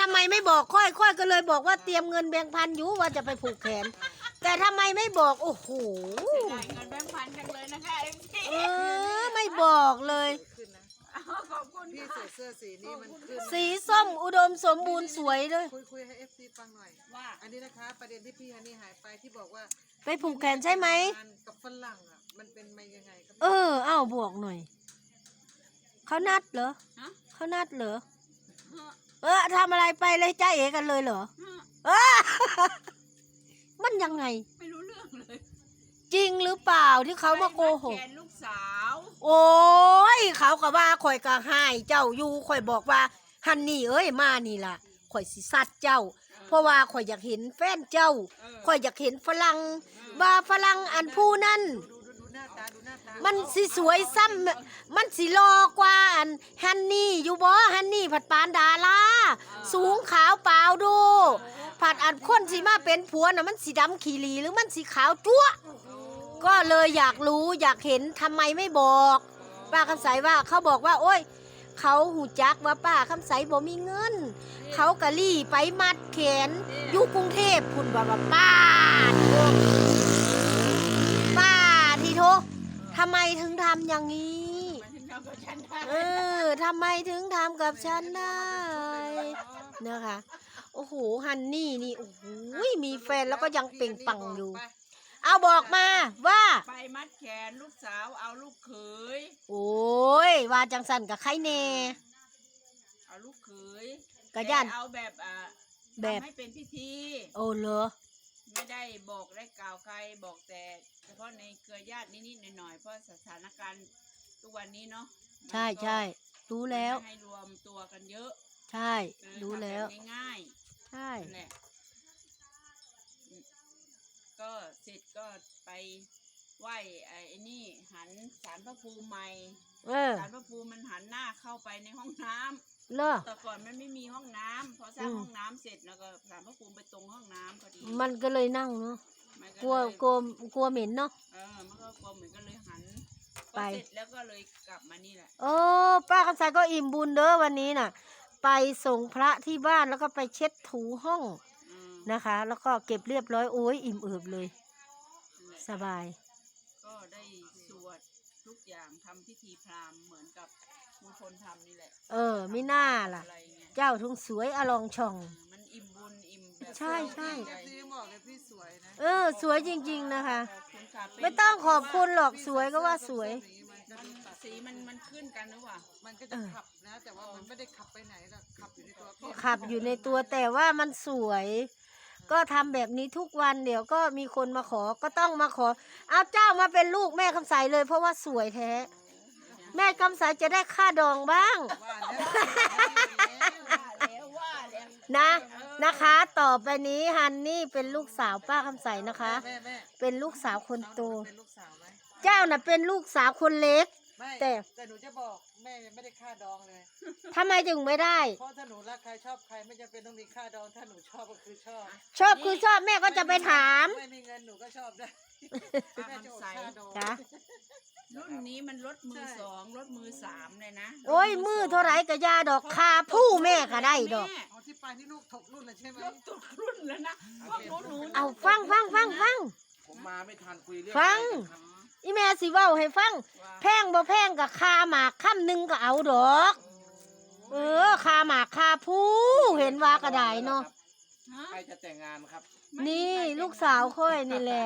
ทำไมไม่บอกค่อยค่อยก็เลยบอกว่าเตรียมเงินแบงค์พันอยูว่าจะไปผูกแขน แต่ทำไมไม่บอก โอ้โหจ่ายเงินแบงค์พันกันเลยนะคะเอ็มซีเออไม่บอกเลย ขึ้นนะขอบคุณพี่ค่ะ ใส่เสื้อสีนี้มันขึ้นสีส้มอุดมสมบูรณ์สวยเลย คุยคุยให้เอฟซีฟังหน่อยว่า อันนี้นะคะ ประเด็นที่พี่ฮันนี่หายไปที่บอกว่าไปผูกแขนใช่ไหม งานกับฝรั่งอะมันเป็นมายังไงครับเออ เอ้าบอกหน่อย เขานัดเหรอฮะ เขานัดเหรอฮะ เออทำอะไรไปเลยจ้าเอกันเลยเหรอฮะเออ มันยังไง ไม่รู้เรื่องเลยจริงหรือเปล่าที่เขามาโกหกไปมัดแขนลูกสาว โอ้ยเขาก็ว่าข่อยก็ให้เจ้าอยู่ข่อยบอกว่าฮันนี่เอ้ยมานี่ล่ะข่อยสิซัดเจ้า เพราะว่าข่อยอยากเห็นแฟนเจ้าเออข่อยอยากเห็นฝรั่งว่าฝรั่งอันผู้นั่น ดู มันสิสวยซ้ำมันสิรอกว่าอันฮันนี่อยู่บ่ฮันนี่ผัดปานดาราสูงขาวเปล่าดู ผัดอันคนสิมาเป็นผัวน่ะมันสีดำขีหลีหรือมันสีขาวจั๊วก็เลยอยากรู้อยากเห็นทำไมไม่บอกป้าคำใสว่าเขาบอกว่า โอ้ย เขาหูจักว่าป้าคำใสบ่มีเงิน เขากะลี่ไปมัดแขนอยู่กรุงเทพคุณว่าว่าป้าป้าทีโท ทำไมถึงทำอย่างนี้มันถึงทำกับฉันได้เออทำไมถึงทำกับฉันได้นะคะ โอ้โห ฮันนี่นี่ โอ้โห มีแฟนแล้วก็ยังเปล่งปลังอยู่ เอาบอกมาว่า ไปมัดแขนลูกสาวเอาลูกเขย โอ้ย ว่าจังสันกับใครแน่ เอาลูกเขยกะย่านแต่เอาแบบอ่าแบบทำให้เป็นพิธี โอ้เหรอไม่ได้ บอกได้กล่าวใครบอกแต่เฉพาะในเครือญาตินิดๆหน่อยๆเพราะสถานการณ์ทุกวันนี้เนาะใช่ใช่รู้แล้วไม่ให้รวมตัวกันเยอะ ใช่เออรู้แล้วทำบบง่ายใช่ๆนั่นแหละอืมก็เสร็จก็ไปไหว้ไอ้นี่หันสารพระภูมิใหม่เออสารพระภูมิมันหันหน้าเข้าไปในห้องน้ำ เลอแต่ก่อนมันไม่มีห้องน้ำพอสร้างอืมห้องน้ำเสร็จแล้วก็สารพระภูมิไปตรงห้องน้ำพอดีมันก็เลยนั่งเนาะมันกลัวเลยกลัวกลัวเหม็นเนาะ เออมันก็กลัวเหมือนกันเลยหันไปพอเสร็จแล้วก็เลยกลับมานี่แหละโอ้ป้าคำใสก็อิ่มบุญเด้อวันนี้น่ะ ไปส่งพระที่บ้านแล้วก็ไปเช็ดถูห้องอืมนะคะ แล้วก็เก็บเรียบร้อยโอ้ยอิ่มเอิบเลย นั่นแหละ สบาย ก็ได้สวดทุกอย่างทำพิธีพราหมณ์เหมือนกับ มงคลทำนี่แหละเออไม่น่าล่ะ อะไรเงี้ยเจ้าทุ่งสวยอลองช่องเออมันอิ่มบุญอิ่มแบบใช่ใช่ เอฟซีบอกเลยพี่สวยนะเออ สวยจริง ๆนะคะ ขอบคุณค่ะเป็นไม่ต้องขอบคุณหรอกสวยก็ว่าสวยมันจะมันดูตัดสีมันมันขึ้นกันหรือเปล่ามันก็จะขับนะ แต่ว่ามันไม่ได้ขับไปไหนหรอกขับอยู่ในตัวพี่ขับอยู่ในตัวแต่ว่ามันสวย ก็ทำแบบนี้ทุกวันเดี๋ยวก็มีคนมาขอก็ต้องมาขอเอาเจ้ามาเป็นลูกแม่คำใสเลย เพราะว่าสวยแท้ แม่คำใสจะได้ค่าดองบ้าง ว่าแล้วว่าแล้วว่าแล้วนะ นะคะ ต่อไปนี้ฮันนี่เป็นลูกสาวป้าคำใสนะคะ แม่แม่เป็นลูกสาวคนโต เป็นลูกสาวไหมเจ้าน่ะเป็นลูกสาวคนเล็ก ไม่แต่ แต่หนูจะบอกแม่ยังไม่ได้ค่าดองเลย ทำไมจึงไม่ได้ เพราะถ้าหนูรักใครชอบใครไม่จำเป็นต้องมีค่าดองถ้าหนูชอบก็คือชอบชอบคือชอบแม่ก็จะไปถาม ไม่มีเงินหนูก็ชอบได้ป้าแม่จะอดคำใสค่าดอง จ้ะ รุ่นนี้มันรถมือสองรถมือสามเลยนะโอ้ยมือเท่าไหรก็ยาดอกคาผู้แม่ก็ได้ดอก แม่เอาที่ไปที่ลูกถกรุ่นเลยใช่ไหม รถตุกรุ่นแล้วนะพวกหนูหนูเอาฟังฟังฟังฟัง ผมมาไม่ทันคุยเรื่องฟัง อะไรกันครับอีแม่สิเว้าให้ฟัง ว่าแพงบ่แพงกับคาหมากค่ำหนึ่งก็เอาดอก เออคาหมากคาผู้เห็นว่าก็ได้เนาะฮะใครจะแต่งงานครับนี่ลูกสาวค่อยนี่แหละ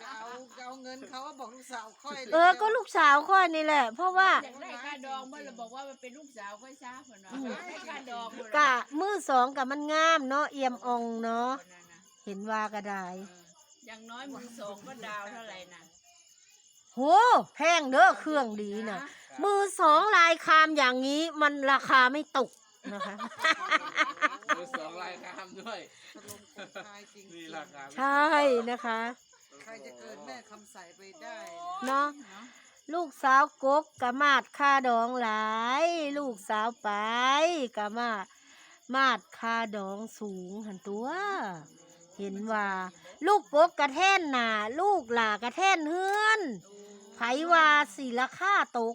จะเอาจะเอาเงิ นเขาว่าบอกลูกสาวค่อยลยเออก็ลูกสาวค่อยนี่แหละ เพราะว่าอยากได้ค่าดองเมื่อเราบอกว่ามันเป็นลูกสาวค่อยซ่าคนเนาะอืมได้ค่าดองหมดกะมือสองกับมันงามเนาะเอี่ยมอ่องเนาะคนนั้นนะเห็นว่าก็ได้เอออย่างน้อยมือสองก็ดาวเท่าไหร่นะโหแพงเด้อเครื่องดีน่ะมือสองลายคามอย่างนี้มันราคาไม่ตกนะคะมือสองลายคามด้วยตกลงคงคายจริงนี่ราคาใช่นะคะ ใครจะเกินแม่คำใสไปได้เนาะลูกสาวกกกะมาดค่าดองหลาย ลูกสาวไปกะมาดมาดค่าดองสูงหันตัว เห็นว่า ลูกปกกระแท่นหนาลูกหลากระแท่นเฮือนไผว่าสิราคาตก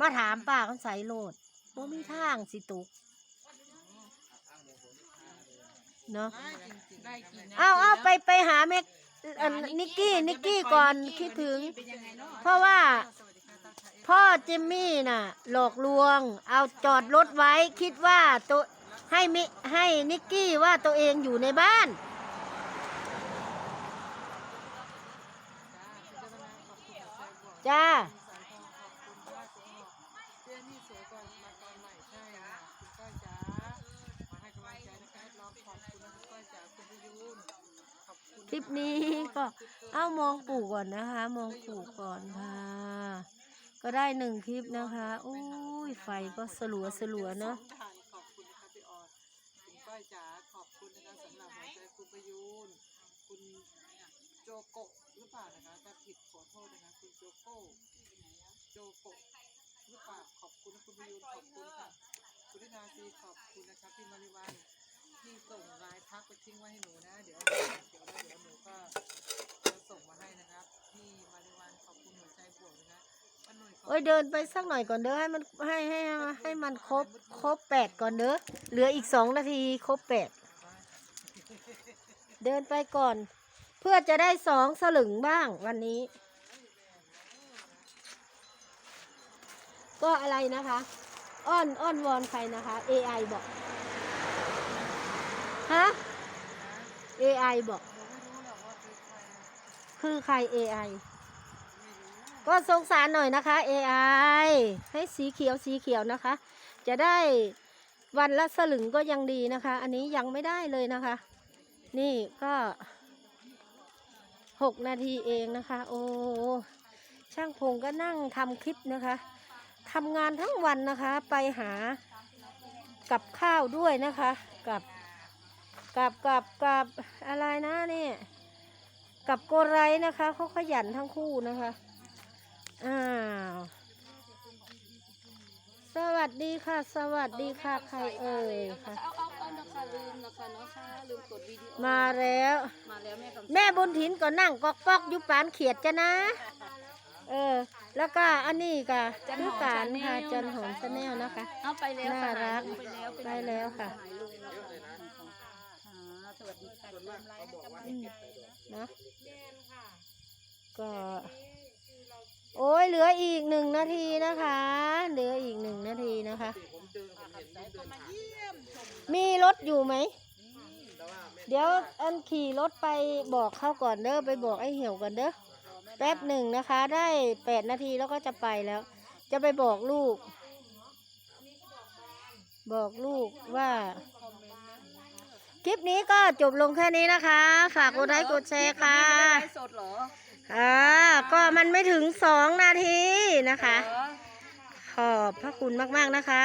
มาถามป้าคำใสโลดบ่มีทางสิตกเนาะได้จริงๆได้กี่นาทีเอาเอาแล้วไปไปหาเมก อันนิกกี้นิกกี้ก่อนคิดถึงเป็นยังไงเนาะเพราะว่าสวัสดีค่ะตาชาเอฟพ่อจิมมี่น่ะ หลอกลวง เอาจอดรถไว้คิดว่าตัวให้มิให้นิกกี้ว่าตัวเองอยู่ในบ้าน จ้าคุณเจตนาขอบคุณหัวใจบวกจ้าคุณสายทองขอบคุณว่าสุขเจนี่สวยกว่ามาตอนใหม่ใช่ค่ะคุณก้อยจ๋ามาให้กำลังใจนะคะแอดล็อกขอบคุณนะคุณก้อยจ๋าคุณพยูนขอบ คลิปนี้ก็เอามองปู่ก่อนนะคะ มองปู่ก่อนค่ะ ก็ได้หนึ่งคลิปนะคะอุ้ยไฟก็สลัวสลัวเนาะขอบคุณนะคะพี่ออดคุณก้อยจ๋าขอบคุณนะคะสำหรับหัวใจคุณพยูนคุณโจโกะหรือเปล่านะคะถ้าผิดขอโทษนะคะคุณโจโกโจโกะหรือเปล่าขอบคุณนะคุณพยูนขอบคุณค่ะคุณธนาซีขอบคุณนะคะพี่มาริวัน ที่ส่งไลน์ทักไปทิ้งไว้ให้หนูนะ เดี๋ยวเดี๋ยวเดี๋ยวหนูก็จะส่งมาให้นะครับพี่มาริวันขอบคุณหัวใจบวกนะคะป้าหนุ่ยขบโอ้ยเดินไปสักหน่อยก่อนเด้อให้มันให้ให้ให้มันครบครบแปดก่อนเด้อเหลืออีกสองนาทีครบแปดเดินไปก่อน เพื่อจะได้สองสลึงบ้างวันนี้ ก็อะไรนะคะ อ้อนอ้อนวอนใครนะคะ AI บอก ฮะ AI บอก คือใคร AI ก็สงสารหน่อยนะคะ AI ให้สีเขียวสีเขียวนะคะ จะได้วันละสลึงก็ยังดีนะคะ อันนี้ยังไม่ได้เลยนะคะ นี่ก็หกนาทีเองนะคะ โอ้ช่างพงก็นั่งทำคลิปนะคะทำงานทั้งวันนะคะ ไปหากับข้าวด้วยนะคะ กับ กับกับกับอะไรนะเนี่ยกับโกไรนะคะเขาขยันทั้งคู่นะคะอ้าวสวัสดีค่ะ สวัสดีค่ะ ใครเอ่ยค่ะเอาเอาเอานะคะลืมนะคะเนาะค่ะลืมกดวิดีโอมาแล้ว มาแล้วแม่กำแม่บุญถินก็นั่งกอกกอกๆอยู่ปานเขียดจ้ะนะ เออ แล้วก็อันนี้ก็คือการค่ะจันหอมชาแนลนะคะ เอาไปแล้วน่ารัก ไปแล้วไปแล้วค่ะ หายลุงแล้วค่ะสวัสดีค่ะเริ่มไลฟ์นะคะอืมเนอะก็โอ้ยเหลืออีกหนึ่งนาทีนะคะ เหลืออีกหนึ่งนาทีนะคะผมเดินผมเห็นผมเดินผ่านมีรถอยู่ไหมเดี๋ยวอันขี่รถไปบอกเขาก่อนเด้อไปบอกไอ้เหี่ยวก่อนเด้อแป๊บหนึ่งนะคะ ได้แปดนาทีแล้วก็จะไปแล้ว จะไปบอกลูก บอกลูกว่า คลิปนี้ก็จบลงแค่นี้นะคะ ฝากกดไลค์กดแชร์ค่ะไลฟ์สดเหรออ่าก็มันไม่ถึงสองนาทีนะคะเหรอขอบพระคุณมากๆนะคะ